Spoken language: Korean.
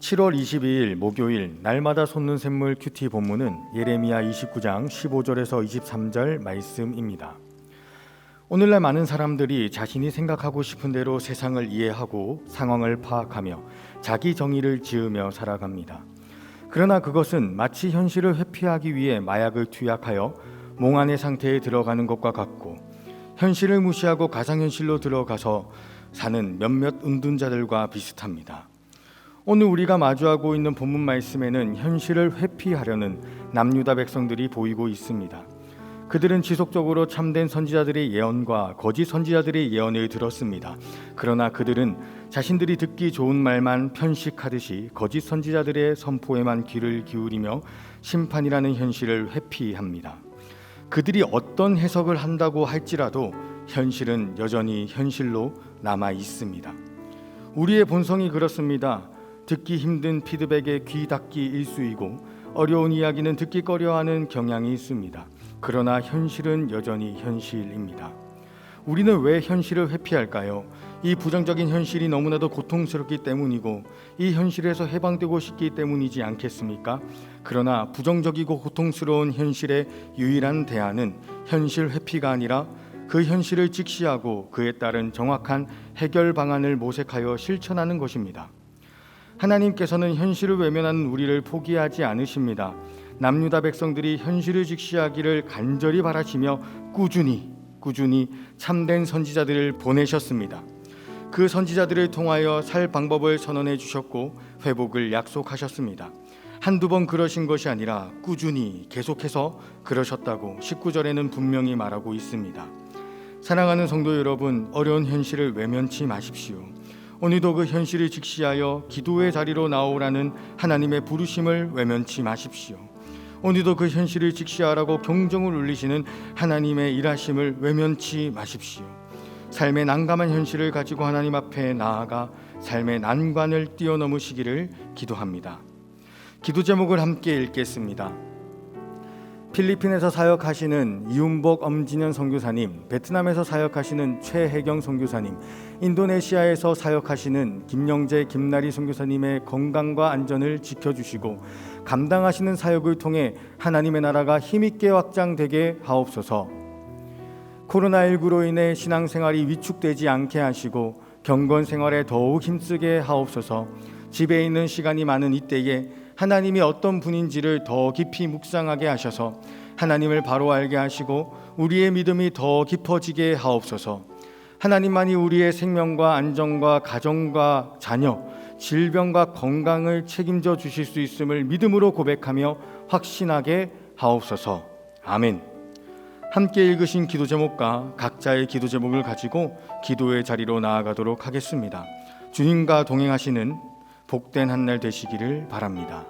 7월 22일 목요일 날마다 솟는 샘물 큐티 본문은 예레미야 29장 15절에서 23절 말씀입니다. 오늘날 많은 사람들이 자신이 생각하고 싶은 대로 세상을 이해하고 상황을 파악하며 자기 정의를 지으며 살아갑니다. 그러나 그것은 마치 현실을 회피하기 위해 마약을 투약하여 몽환의 상태에 들어가는 것과 같고 현실을 무시하고 가상현실로 들어가서 사는 몇몇 은둔자들과 비슷합니다. 오늘 우리가 마주하고 있는 본문 말씀에는 현실을 회피하려는 남유다 백성들이 보이고 있습니다. 그들은 지속적으로 참된 선지자들의 예언과 거짓 선지자들의 예언을 들었습니다. 그러나 그들은 자신들이 듣기 좋은 말만 편식하듯이 거짓 선지자들의 선포에만 귀를 기울이며 심판이라는 현실을 회피합니다. 그들이 어떤 해석을 한다고 할지라도 현실은 여전히 현실로 남아 있습니다. 우리의 본성이 그렇습니다. 듣기 힘든 피드백에 귀 닫기 일수이고 어려운 이야기는 듣기 꺼려하는 경향이 있습니다. 그러나 현실은 여전히 현실입니다. 우리는 왜 현실을 회피할까요? 이 부정적인 현실이 너무나도 고통스럽기 때문이고 이 현실에서 해방되고 싶기 때문이지 않겠습니까? 그러나 부정적이고 고통스러운 현실의 유일한 대안은 현실 회피가 아니라 그 현실을 직시하고 그에 따른 정확한 해결 방안을 모색하여 실천하는 것입니다. 하나님께서는 현실을 외면하는 우리를 포기하지 않으십니다. 남유다 백성들이 현실을 직시하기를 간절히 바라시며 꾸준히 꾸준히 참된 선지자들을 보내셨습니다. 그 선지자들을 통하여 살 방법을 선언해 주셨고 회복을 약속하셨습니다. 한두 번 그러신 것이 아니라 꾸준히 계속해서 그러셨다고 19절에는 분명히 말하고 있습니다. 사랑하는 성도 여러분, 어려운 현실을 외면치 마십시오. 오늘도 그 현실을 직시하여 기도의 자리로 나오라는 하나님의 부르심을 외면치 마십시오. 오늘도 그 현실을 직시하라고 경종을 울리시는 하나님의 일하심을 외면치 마십시오. 삶의 난감한 현실을 가지고 하나님 앞에 나아가 삶의 난관을 뛰어넘으시기를 기도합니다. 기도 제목을 함께 읽겠습니다. 필리핀에서 사역하시는 이윤복 엄진현 선교사님, 베트남에서 사역하시는 최혜경 선교사님, 인도네시아에서 사역하시는 김영재 김나리 선교사님의 건강과 안전을 지켜주시고 감당하시는 사역을 통해 하나님의 나라가 힘있게 확장되게 하옵소서. 코로나19로 인해 신앙생활이 위축되지 않게 하시고 경건 생활에 더욱 힘쓰게 하옵소서. 집에 있는 시간이 많은 이때에 하나님이 어떤 분인지를 더 깊이 묵상하게 하셔서 하나님을 바로 알게 하시고 우리의 믿음이 더 깊어지게 하옵소서. 하나님만이 우리의 생명과 안정과 가정과 자녀, 질병과 건강을 책임져 주실 수 있음을 믿음으로 고백하며 확신하게 하옵소서. 아멘. 함께 읽으신 기도 제목과 각자의 기도 제목을 가지고 기도의 자리로 나아가도록 하겠습니다. 주님과 동행하시는 복된 한 날 되시기를 바랍니다.